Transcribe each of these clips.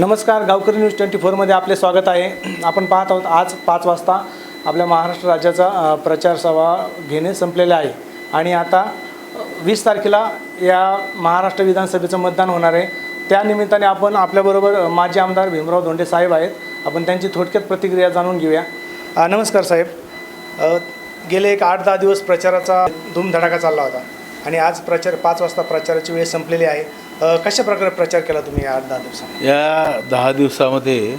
नमस्कार गावकरी news twenty फोरमध्ये आपले स्वागत आहे. आपण पाहत आहोत आज पाच वाजता आपल्या महाराष्ट्र राज्याचा प्रचार सभा घेणे संपलेले आहे. आणि आता वीस तारखेला या महाराष्ट्र विधानसभेचं मतदान होणार आहे. त्या निमित्ताने आपण आपल्याबरोबर माजी आमदार भीमराव धोंडे साहेब आहेत. आपण त्यांची थोडक्यात प्रतिक्रिया जाणून घेऊया. नमस्कार साहेब. गेले एक आठ दहा दिवस प्रचाराचा धूमधडाका चालला होता. आणि आज प्रचार पाच वाजता प्रचाराची वेळ संपलेली आहे. कशा प्रकारे प्रचार केला तुम्ही या आठ दहा दिवसात या दहा दिवसामध्ये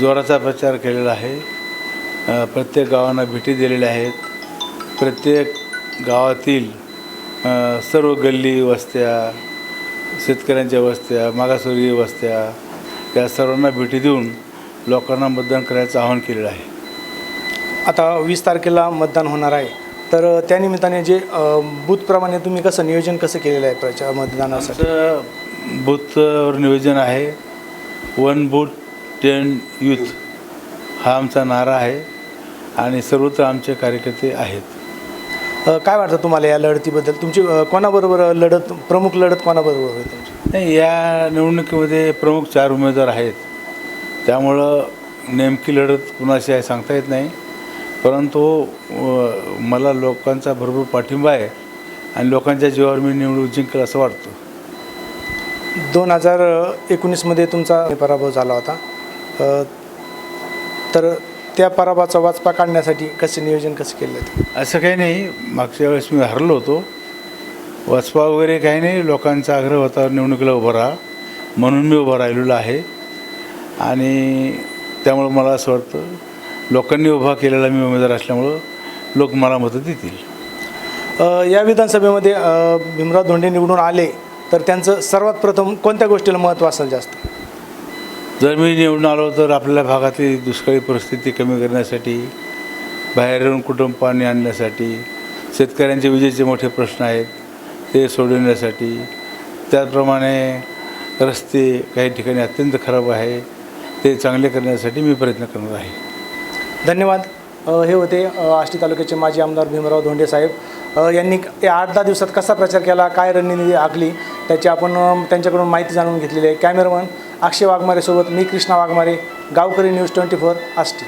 जोराचा प्रचार केलेला आहे. प्रत्येक गावांना भेटी दिलेल्या आहेत. प्रत्येक गावातील सर्व गल्ली वस्त्या शेतकऱ्यांच्या वस्त्या मागासवर्गीय वस्त्या या सर्वांना भेटी देऊन लोकांना मतदान करायचं आवाहन केलेलं आहे. आता वीस तारखेला मतदान होणार आहे. तर त्या निमित्ताने जे बूथप्रमाणे तुम्ही कसं नियोजन कसं केलेलं आहे प्रचार मतदानासाठी? बूथवर नियोजन आहे. वन बूथ टेन यूथ हा आमचा नारा आहे आणि सर्वत्र आमचे कार्यकर्ते आहेत. काय वाटतं तुम्हाला या लढतीबद्दल? तुमची कोणाबरोबर लढत प्रमुख लढत कोणाबरोबर होईल तुमची? नाही या निवडणुकीमध्ये प्रमुख चार उमेदवार आहेत. त्यामुळं नेमकी लढत कुणाशी आहे सांगता येत नाही. परंतु मला लोकांचा भरपूर पाठिंबा आहे आणि लोकांच्या जीवावर मी निवडून जिंकेल असं वाटतं. दोन हजार एकोणीसमध्ये तुमचा पराभव झाला होता. तर त्या पराभवाचा वाचपा काढण्यासाठी कसे नियोजन कसं केलं असं काही नाही. मागच्या वेळेस मी हरलो होतो. वचपा वगैरे काही नाही. लोकांचा आग्रह होता निवडणुकीला उभं राहा. म्हणून मी उभं राहिलेलो आहे. आणि त्यामुळं मला असं वाटतं लोकांनी उभा केलेला मी उमेदवार असल्यामुळं लोक मला मतं देतील. या विधानसभेमध्ये भीमराव धोंडे निवडून आले तर त्यांचं सर्वात प्रथम कोणत्या गोष्टीला महत्त्व असेल जास्त? जर मी निवडून आलो तर आपल्या भागातली दुष्काळी परिस्थिती कमी करण्यासाठी बाहेरून कुटुंब पाणी आणण्यासाठी शेतकऱ्यांचे विजेचे मोठे प्रश्न आहेत ते सोडवण्यासाठी. त्याचप्रमाणे रस्ते काही ठिकाणी अत्यंत खराब आहे ते चांगले करण्यासाठी मी प्रयत्न करणार आहे. धन्यवाद. हे होते आष्टी तालुक्याचे माजी आमदार भीमराव धोंडे साहेब. यांनी या आठ दहा दिवसात कसा प्रचार केला काय रणनीती आखली त्याची आपण त्यांच्याकडून माहिती जाणून घेतलेली आहे. कॅमेरामन अक्षय वाघमारेसोबत मी कृष्णा वाघमारे गावकरी न्यूज ट्वेंटी फोर आष्टी.